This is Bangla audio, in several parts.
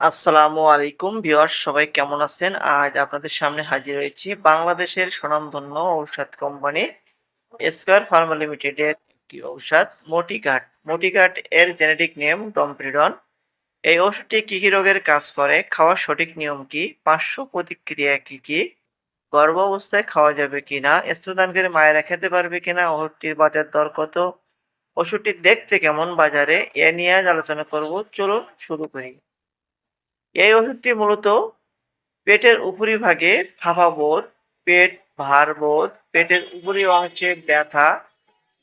আসসালামু আলাইকুম ভিউয়ার্স, সবাই কেমন আছেন? আজ আপনাদের সামনে হাজির হয়েছি বাংলাদেশের স্বনামধন্য ঔষধ কোম্পানি স্কোয়ার ফার্মা লিমিটেডের একটি ঔষধ মোটিঘাট মোটিঘাট এর জেনেটিক নেম ডমপ্রিডন। এই ওষুধটি কী কী রোগের কাজ করে, খাওয়ার সঠিক নিয়ম কি, পার্শ্ব প্রতিক্রিয়া কি কি গর্ভ অবস্থায় খাওয়া যাবে কি কিনা স্তনদানকারী মায়েরা খেতে পারবে কি না ওষুধটির বাজার দর কত ওষুধটি দেখতে কেমন বাজারে, এ নিয়ে আজ আলোচনা করব। চলুন শুরু করি। এই ওষুধটি মূলত পেটের উপরিভাগে ফাঁপা বোধ পেট ভার বোধ পেটের উপরি অংশে ব্যথা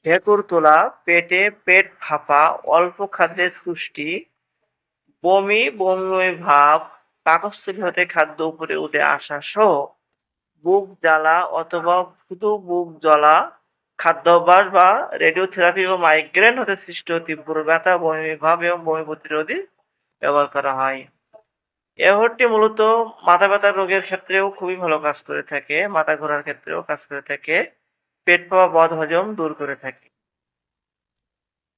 ঢেকুর তোলা, পেটে পেট ফাঁপা, অল্প খাদ্যের পুষ্টি, বমি বমি ভাব, পাকস্থলী হতে খাদ্য উপরে উঠে আসা সহ বুক জ্বালা অথবা শুধু বুক জ্বলা, খাদ্যাভ্যাস বা রেডিওথেরাপি বা মাইগ্রেন হতে সৃষ্ট তীব্র ব্যথা, বমি ভাব এবং বমি প্রতিরোধী ব্যবহার করা হয়। এ ওষুধটি মূলত মাথা ব্যথার রোগের ক্ষেত্রেও খুবই ভালো কাজ করে থাকে, মাথা ঘোরার ক্ষেত্রেও কাজ করে থাকে, পেট পাওয়া বদ হজম দূর করে থাকে।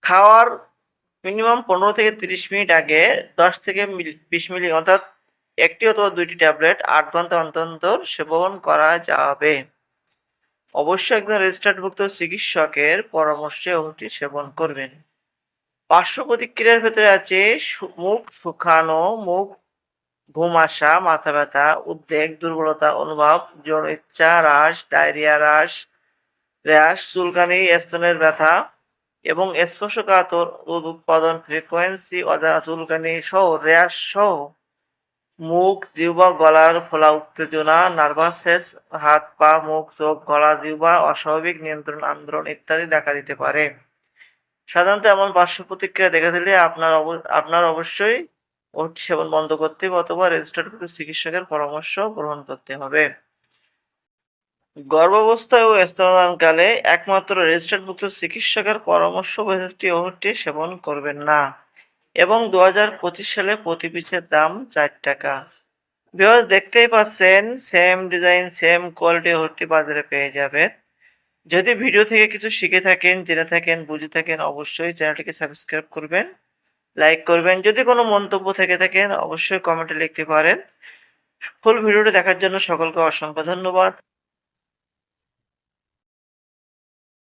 খাওয়ার মিনিমাম পনেরো থেকে তিরিশ মিনিট আগে দশ থেকে বিশ মিলি, অর্থাৎ একটি অথবা দুইটি ট্যাবলেট আট ঘণ্টা অন্তর সেবন করা যাবে। অবশ্যই একজন রেজিস্টার্ডভুক্ত চিকিৎসকের পরামর্শে ওটি সেবন করবেন। পার্শ্ব প্রতিক্রিয়ার ভেতরে আছে মুখ শুকানো, মুখ ঘুম আসা, মাথা ব্যথা, উদ্বেগ, দুর্বলতা, অনুভব যৌন ইচ্ছা হ্রাস ডায়রিয়া হ্রাস র্যাশ, চুলকানি, স্তনের ব্যথা এবং স্পর্শকাতর রোদ উৎপাদন ফ্রিকোয়েন্সি, অজানা চুলকানি সহ র্যাশ সহ মুখ, জিহ্বা, গলার ফোলা, উত্তেজনা নার্ভাসেস হাত, পা, মুখ, চোখ, গলা, জিহ্বা, অস্বাভাবিক নিয়ন্ত্রণ, আন্দোলন ইত্যাদি দেখা দিতে পারে। সাধারণত এমন পার্শ্ব প্রতিক্রিয়া দেখা দিলে আপনার আপনার অবশ্যই ওষুধ সেবন বন্ধ করতে হবে অথবা রেজিস্টার্ড চিকিৎসকের পরামর্শ গ্রহণ করতে হবে। গর্ভাবস্থায় ও স্তনদানকালে একমাত্র রেজিস্টার্ডভুক্ত চিকিৎসকের পরামর্শ ব্যতীত ওষুধটি সেবন করবেন না এবং দু হাজার পঁচিশ সালে প্রতি পিসের দাম চার টাকা। বিহার দেখতেই পাচ্ছেন সেম ডিজাইন সেম কোয়ালিটি ওষুধটি বাজারে পেয়ে যাবেন। যদি ভিডিও থেকে কিছু শিখে থাকেন, জেনে থাকেন, বুঝে থাকেন, অবশ্যই চ্যানেলটিকে সাবস্ক্রাইব করবেন। লাইক করবেন। যদি কোনো মন্তব্য থেকে থাকেন, অবশ্যই কমেন্টে লিখতে পারেন। ফুল ভিডিওটি দেখার জন্য সকলকে অসংখ্য ধন্যবাদ।